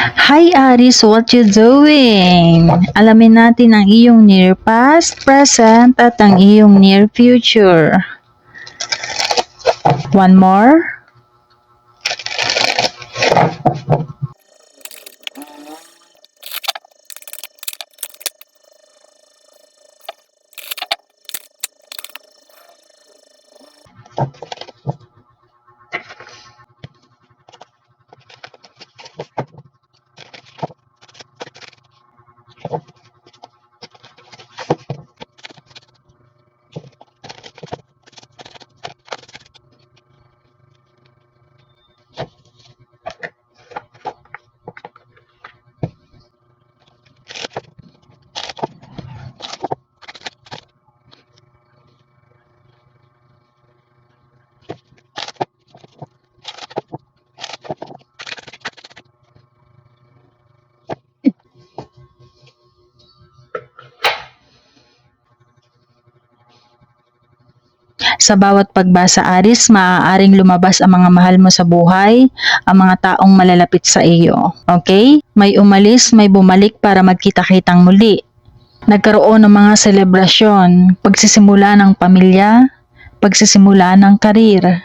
Hi Aris, what you doing? Alamin natin ang iyong near past, present, at ang iyong near future. One more. Sa bawat pagbasa Aris, maaaring lumabas ang mga mahal mo sa buhay, ang mga taong malalapit sa iyo. Okay? May umalis, may bumalik para magkita-kitang muli. Nagkaroon ng mga selebrasyon, pagsisimula ng pamilya, pagsisimula ng karir.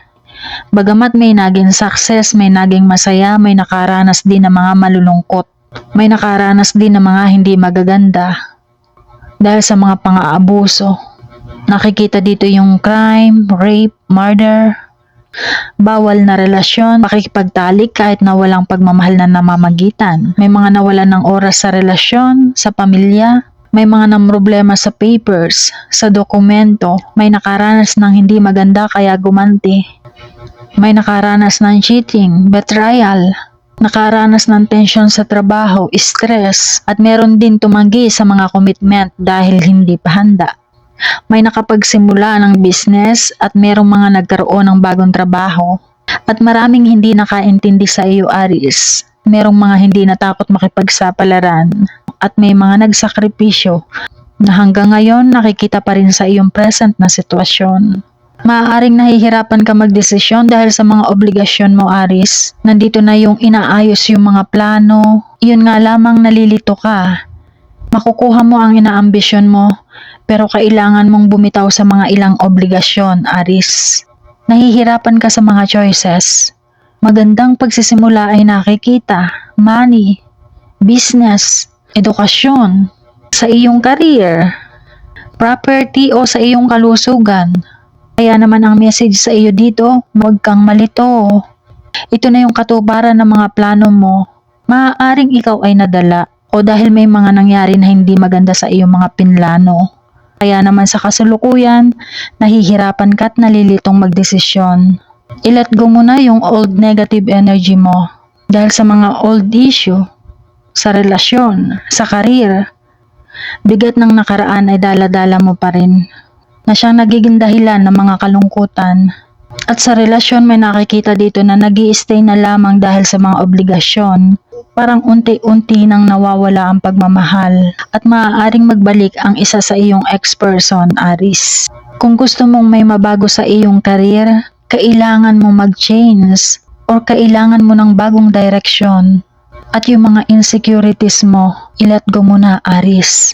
Bagamat may naging success, may naging masaya, may nakaranas din ng mga malulungkot. May nakaranas din ng mga hindi magaganda dahil sa mga pang-aabuso. Nakikita dito yung crime, rape, murder, bawal na relasyon, pakikipagtalik kahit na walang pagmamahal na namamagitan. May mga nawalan ng oras sa relasyon, sa pamilya, may mga nang problema sa papers, sa dokumento, may nakaranas ng hindi maganda kaya gumanti. May nakaranas ng cheating, betrayal, nakaranas ng tensyon sa trabaho, stress, at meron din tumanggi sa mga commitment dahil hindi pa handa. May nakapagsimula ng business at merong mga nagkaroon ng bagong trabaho. At maraming hindi nakaintindi sa iyo, Aris. Merong mga hindi natakot makipagsapalaran at may mga nagsakripisyo na hanggang ngayon nakikita pa rin sa iyong present na sitwasyon. Maaaring nahihirapan ka magdesisyon dahil sa mga obligasyon mo, Aris. Nandito na yung inaayos yung mga plano. Yun nga lamang nalilito ka. Makukuha mo ang inaambisyon mo, pero kailangan mong bumitaw sa mga ilang obligasyon, Aris. Nahihirapan ka sa mga choices. Magandang pagsisimula ay nakikita, money, business, edukasyon, sa iyong career, property o sa iyong kalusugan. Kaya naman ang message sa iyo dito, huwag kang malito. Ito na yung katuparan ng mga plano mo. Maaaring ikaw ay nadala o dahil may mga nangyari na hindi maganda sa iyong mga pinlano. Kaya naman sa kasalukuyan, nahihirapan ka at nalilitong magdesisyon. I-let go mo na yung old negative energy mo dahil sa mga old issue, sa relasyon, sa karir. Bigat ng nakaraan ay dala-dala mo pa rin na siyang nagiging dahilan ng mga kalungkutan. At sa relasyon may nakikita dito na nag stay na lamang dahil sa mga obligasyon. Parang unti-unti nang nawawala ang pagmamahal at maaaring magbalik ang isa sa iyong ex-person, Aris. Kung gusto mong may mabago sa iyong karir, kailangan mo mag-change or kailangan mo ng bagong direction. At yung mga insecurities mo, ilet go mo na, Aris.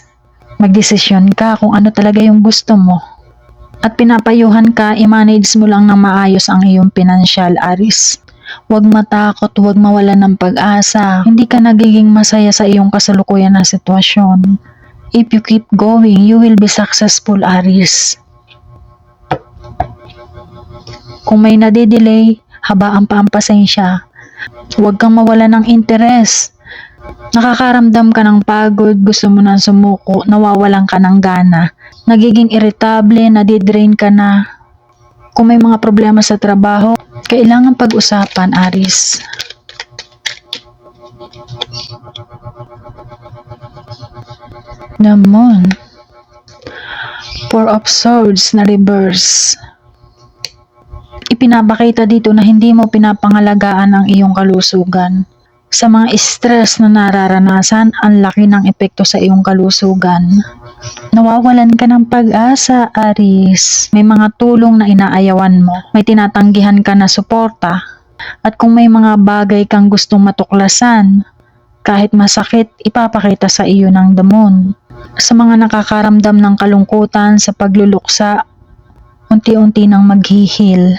Magdesisyon ka kung ano talaga yung gusto mo at pinapayuhan ka, i-manage mo lang ng maayos ang iyong financial aris. Huwag matakot, huwag mawala ng pag-asa. Hindi ka nagiging masaya sa iyong kasalukuyan na sitwasyon. If you keep going, you will be successful, Aris. Kung may nadidelay, habaan pa ang pasensya. Huwag kang mawala ng interes. Nakakaramdam ka ng pagod, gusto mo nang sumuko, nawawalan ka ng gana nagiging irritable, nadidrain ka na. Kung may mga problema sa trabaho, kailangan pag-usapan, Aris. Naman. Four of Swords na reverse. Ipinapakita dito na hindi mo pinapangalagaan ang iyong kalusugan. Sa mga stress na nararanasan, ang laki ng epekto sa iyong kalusugan. Nawawalan ka ng pag-asa, Aris. May mga tulong na inaayawan mo. May tinatanggihan ka na suporta. At kung may mga bagay kang gustong matuklasan, Kahit masakit, ipapakita sa iyo ng damon. Sa mga nakakaramdam ng kalungkutan sa pagluluksa, unti-unti nang maghihil.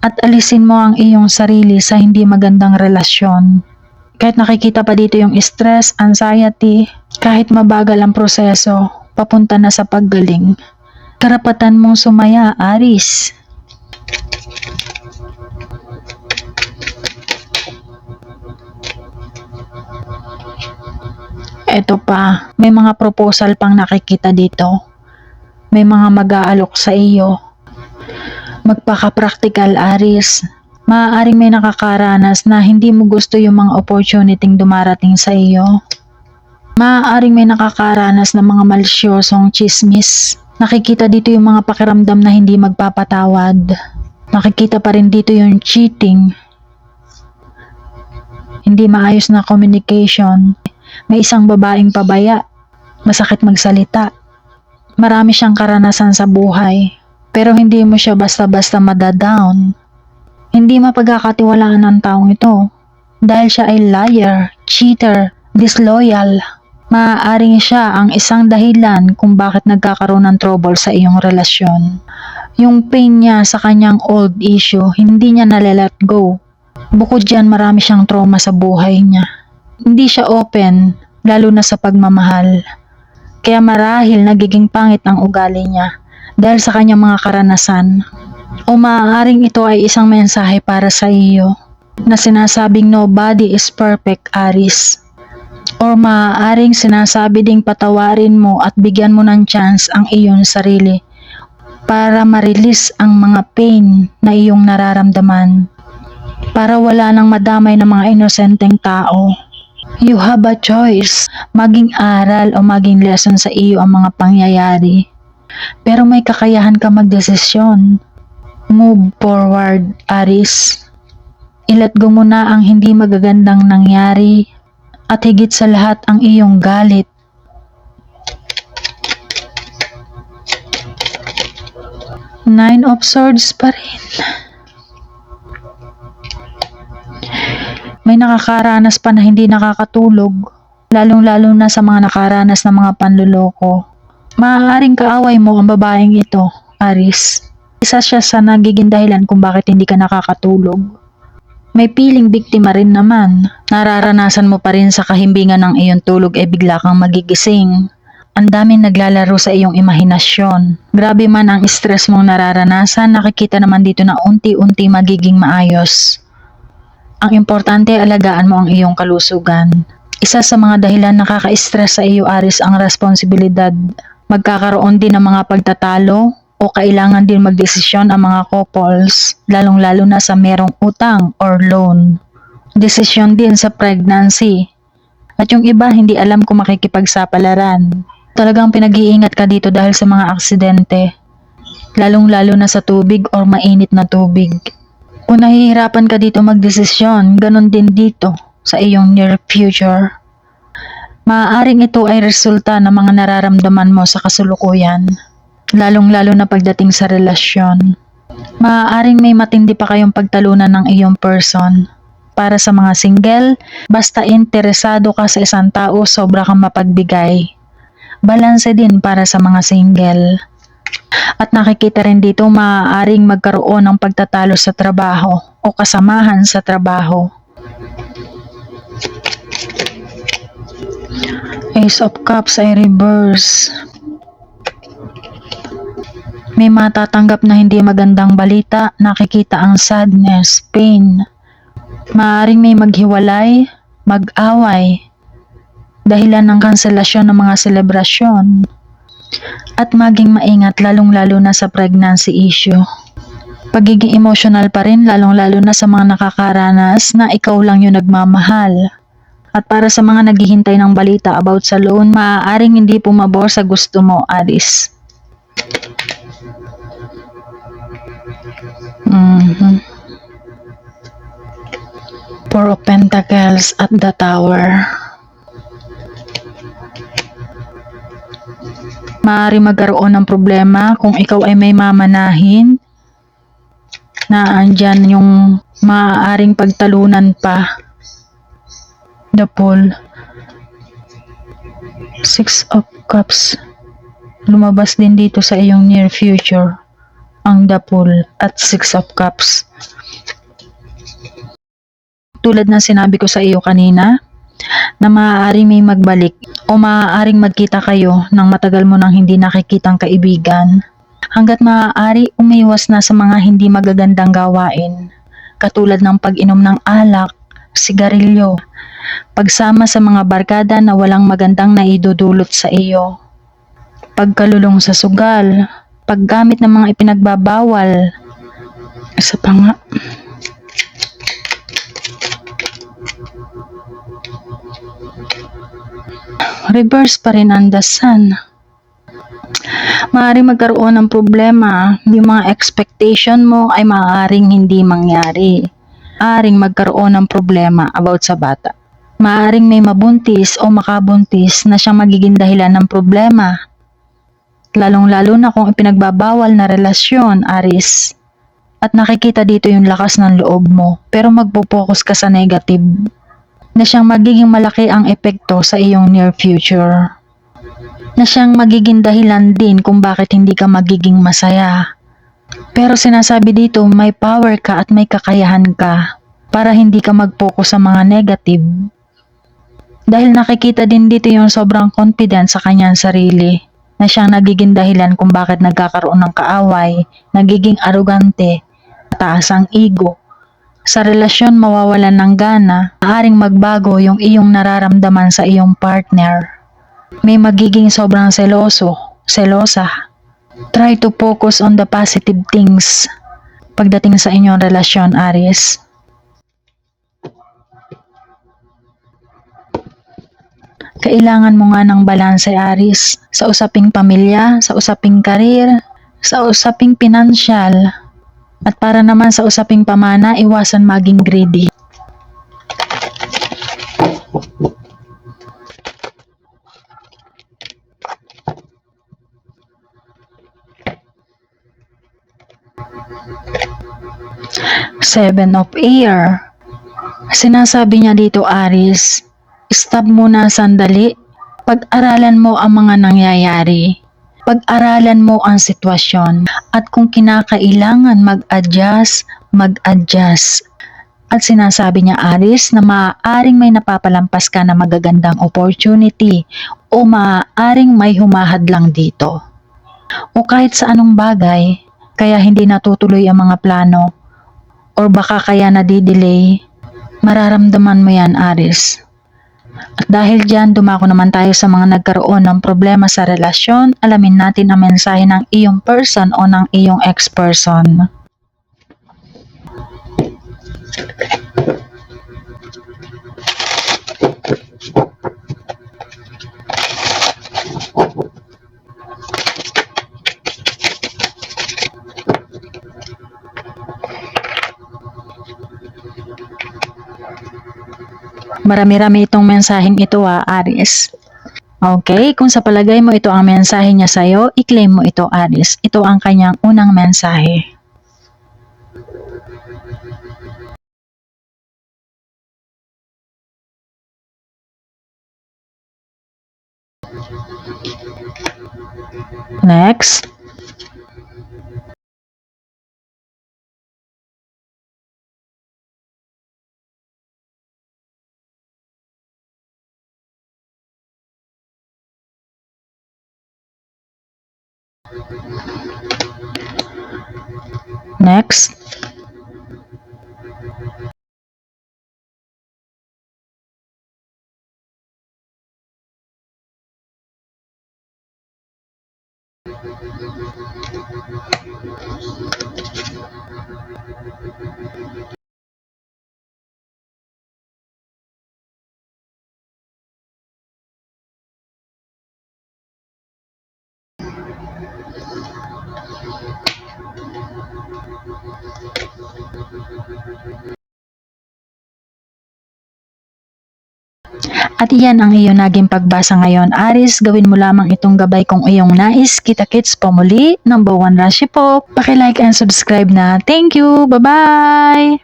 At alisin mo ang iyong sarili sa hindi magandang relasyon. Kahit nakikita pa dito yung stress, anxiety, kahit mabagal ang proseso, papunta na sa paggaling. Karapatan mong sumaya, Aris. Eto pa, may mga proposal pang nakikita dito. May mga mag-aalok sa iyo. Magpaka-practical, Aris. Maaaring may nakakaranas na hindi mo gusto yung mga opportunity dumarating sa iyo. Maaaring may nakakaranas ng mga malsyosong chismis. Nakikita dito yung mga pakiramdam na hindi magpapatawad. Nakikita pa rin dito yung cheating. Hindi maayos na communication. May isang babaeng pabaya. Masakit magsalita. Marami siyang karanasan sa buhay. Pero hindi mo siya basta-basta madadown. Hindi mapagkakatiwalaan ng taong ito. Dahil siya ay liar, cheater, disloyal. Maaaring siya ang isang dahilan kung bakit nagkakaroon ng trouble sa iyong relasyon. Yung pain niya sa kanyang old issue, hindi niya nalalet go. Bukod dyan, marami siyang trauma sa buhay niya. Hindi siya open, lalo na sa pagmamahal. Kaya marahil nagiging pangit ang ugali niya dahil sa kanyang mga karanasan. O maaaring ito ay isang mensahe para sa iyo na sinasabing nobody is perfect, Aris. Or maaaring sinasabi ding patawarin mo at bigyan mo ng chance ang iyong sarili para ma-release ang mga pain na iyong nararamdaman. Para wala nang madamay ng mga inosenteng tao. You have a choice. Maging aral o maging lesson sa iyo ang mga pangyayari. Pero may kakayahan ka magdesisyon. Move forward, Aris. Ilat go mo na ang hindi magagandang nangyari at higit sa lahat ang iyong galit. Nine of Swords pa rin. May nakakaranas pa na hindi nakakatulog, lalong-lalo na sa mga nakaranas ng mga panluloko. Maaaring kaaway mo ang babaeng ito, Aris. Isa siya sa nagiging dahilan kung bakit hindi ka nakakatulog. May piling biktima rin naman. Nararanasan mo pa rin sa kahimbingan ng iyong tulog ay bigla kang magigising. Ang daming naglalaro sa iyong imahinasyon. Grabe man ang stress mong nararanasan, nakikita naman dito na unti-unti magiging maayos. Ang importante, alagaan mo ang iyong kalusugan. Isa sa mga dahilan nakaka-stress sa iyo, Aris, ang responsibilidad. Magkakaroon din ng mga pagtatalo o kailangan din magdesisyon ang mga couples, lalong-lalo na sa merong utang or loan. Desisyon din sa pregnancy. At yung iba hindi alam kung makikipagsapalaran. Talagang pinag-iingat ka dito dahil sa mga aksidente. Lalong-lalo na sa tubig or mainit na tubig. Kung nahihirapan ka dito magdesisyon, ganun din dito sa iyong near future. Maaaring ito ay resulta ng mga nararamdaman mo sa kasulukuyan, lalong-lalo na pagdating sa relasyon. Maaaring may matindi pa kayong pagtalunan ng iyong person. Para sa mga single, basta interesado ka sa isang tao, sobra kang mapagbigay. Balanse din para sa mga single. At nakikita rin dito maaaring magkaroon ng pagtatalo sa trabaho o kasamahan sa trabaho. Ace of Cups ay reverse. May matatanggap na hindi magandang balita, nakikita ang sadness, pain. Maaring may maghiwalay, mag-away, dahilan ng kanselasyon ng mga selebrasyon. At maging maingat lalong-lalo na sa pregnancy issue. Pagiging emotional pa rin lalong-lalo na sa mga nakakaranas na ikaw lang yung nagmamahal. At para sa mga naghihintay ng balita about sa loan, maaaring hindi pumabor sa gusto mo, Aris. Mhm. Four of Pentacles at the Tower. Maaari magkaroon ng problema kung ikaw ay may mamanahin na andyan yung maaaring pagtalunan pa. The Pool. Six of Cups. Lumabas din dito sa iyong near future ang The Fool at Six of Cups. Tulad ng sinabi ko sa iyo kanina, na maaaring may magbalik o maaaring magkita kayo ng matagal mo nang hindi nakikitang kaibigan. Hanggat maaari umiwas na sa mga hindi magagandang gawain, katulad ng pag-inom ng alak, sigarilyo, pagsama sa mga barkada na walang magandang naidudulot sa iyo, pagkalulong sa sugal, paggamit ng mga ipinagbabawal, isa pa nga, reverse pa rin ang dasan. Maaring magkaroon ng problema, yung mga expectation mo ay maaaring hindi mangyari. Maaring magkaroon ng problema about sa bata. Maaring may mabuntis o makabuntis na siyang magiging dahilan ng problema. Lalong-lalo na kung ipinagbabawal na relasyon, Aris. At nakikita dito yung lakas ng loob mo, pero magpo-focus ka sa negative na siyang magiging malaki ang epekto sa iyong near future. Na siyang magiging dahilan din kung bakit hindi ka magiging masaya. Pero sinasabi dito may power ka at may kakayahan ka para hindi ka mag-focus sa mga negative. Dahil nakikita din dito yung sobrang confidence sa kanyang sarili na siyang nagiging dahilan kung bakit nagkakaroon ng kaaway, nagiging arugante, mataas ang ego, sa relasyon mawawalan ng gana, maaaring magbago yung iyong nararamdaman sa iyong partner. May magiging sobrang seloso, selosa. Try to focus on the positive things pagdating sa inyong relasyon, Aris. Kailangan mo nga ng balanse, Aris, sa usaping pamilya, sa usaping karir, sa usaping pinansyal, at para naman sa usaping pamana, iwasan maging greedy. Seven of Air. Sinasabi niya dito, Aris, stop muna sandali. Pag-aralan mo ang mga nangyayari. Pag-aralan mo ang sitwasyon at kung kinakailangan mag-adjust, mag-adjust. At sinasabi niya Aris na maaaring may napapalampas ka na magagandang opportunity o maaaring may humahad lang dito. O kahit sa anong bagay, kaya hindi natutuloy ang mga plano or baka kaya nadidelay, mararamdaman mo yan Aris. At dahil dyan, dumako naman tayo sa mga nagkaroon ng problema sa relasyon, alamin natin ang mensahe ng iyong person o ng iyong ex-person. Marami-rami itong mensaheng ito ha, Aris. Okay, kung sa palagay mo ito ang mensahe niya sa'yo, i-claim mo ito, Aris. Ito ang kanyang unang mensahe. Next. Next. At iyan ang iyong naging pagbasa ngayon. Aris, gawin mo lamang itong gabay kung iyong nais. Kita-kits po muli. Number one Rashi po. Pakilike and subscribe na. Thank you. Bye-bye!